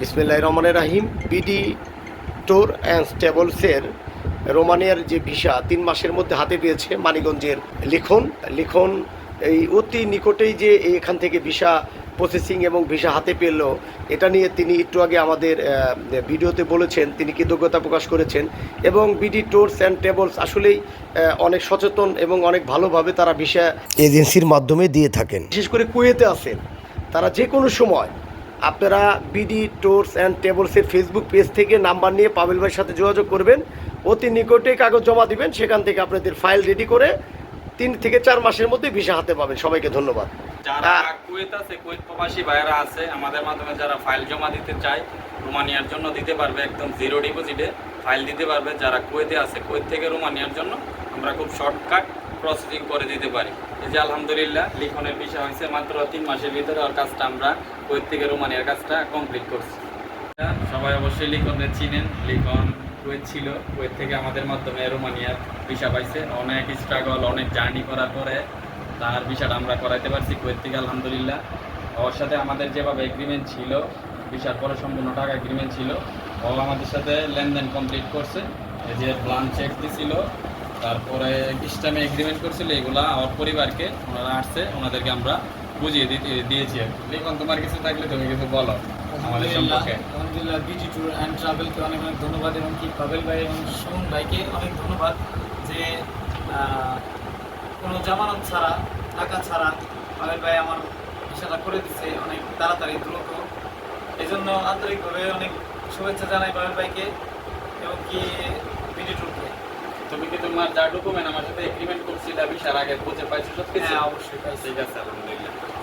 বিসমিল্লাহ রহমানের রাহিম। বিডি ট্যুর অ্যান্ড ট্রাভেলসের রোমানিয়ার যে ভিসা তিন মাসের মধ্যে হাতে পেয়েছে মানিগঞ্জের লিখন। লিখন এই অতি নিকটেই যে এখান থেকে ভিসা প্রসেসিং এবং ভিসা হাতে পেল, এটা নিয়ে তিনি একটু আগে আমাদের ভিডিওতে বলেছেন, তিনি কৃতজ্ঞতা প্রকাশ করেছেন এবং বিডি ট্যুরস অ্যান্ড ট্রাভেলস আসলেই অনেক সচেতন এবং অনেক ভালোভাবে তারা ভিসা এজেন্সির মাধ্যমে দিয়ে থাকেন। বিশেষ করে কুয়েতে আসেন তারা যে কোনো সময় আপনারা বিডি ট্যুরস অ্যান্ড টেবলসের ফেসবুক পেজ থেকে নাম্বার নিয়ে পাবেল ভাইয়ের সাথে যোগাযোগ করবেন। অতি নিকটে কাগজ জমা দিবেন সেখান থেকে আপনাদের ফাইল রেডি করে তিন থেকে চার মাসের মধ্যে ভিসা হাতে পাবেন। সবাইকে ধন্যবাদ। যারা কুয়েত আছে কুয়েত প্রবাসী ভাইয়েরা আছে আমাদের মাধ্যমে যারা ফাইল জমা দিতে চায় রোমানিয়ার জন্য দিতে পারবে একদম জিরো ডিপোজিটে ফাইল দিতে পারবে। যারা কুয়েতে আছে কুয়েত থেকে রোমানিয়ার জন্য আমরা খুব শর্টকাট প্রসেসিং করে দিতে পারি। এই যে আলহামদুলিল্লাহ, লিখনের বিষয় হয়েছে মাত্র তিন মাসের ভিতরে ওর কাজটা আমরা থেকে রোমানিয়ার কাজটা কমপ্লিট করছি। সবাই অবশ্যই লিখনের চিনেন। লিখন কুয়েত ছিল। কুয়েত থেকে আমাদের মাধ্যমে রোমানিয়ার ভিসা পাইছে। অনেক স্ট্রাগল অনেক জার্নি করার পরে তার ভিসাটা আমরা করাইতে পারছি কুয়েত থেকে আলহামদুলিল্লাহ। ওর সাথে আমাদের যেভাবে এগ্রিমেন্ট ছিল, ভিসার পরে সম্পূর্ণ টাকা এগ্রিমেন্ট ছিল, ও আমাদের সাথে লেনদেন কমপ্লিট করছে। যে প্লান চেক দিছিল তারপরে ইসলামে এগ্রিমেন্ট করছিল এগুলা আমার পরিবারকে ওনারা আসছে ওনাদেরকে আমরা বুঝিয়ে দিতে দিয়েছি আর। লিখন তোমার কিছু থাকলে তুমি কিছু বলো আমাদের সম্পর্কে আলহামদুলিল্লাহ বিজি ট্যুর অ্যান্ড ট্রাভেলকে অনেক অনেক ধন্যবাদ এবং কি পাবেল ভাই এবং সুমন ভাইকে অনেক ধন্যবাদ যে কোনো জামানত ছাড়া টাকা ছাড়া পাবেল ভাই আমার ভিসাটা করে দিচ্ছে অনেক তাড়াতাড়ি দ্রুত এই জন্য আন্তরিকভাবে অনেক শুভেচ্ছা জানাই পাবেল ভাইকে এবং কি বিজি ট্যুরকে তুমি কি তোমার যা ডকুমেন্ট আমার সাথে এগ্রিমেন্ট করছিলে ভিসার আগে বুঝে পাইছো সব কিছু হ্যাঁ অবশ্যই পাইছি। ঠিক আছে আলহামদুলিল্লাহ।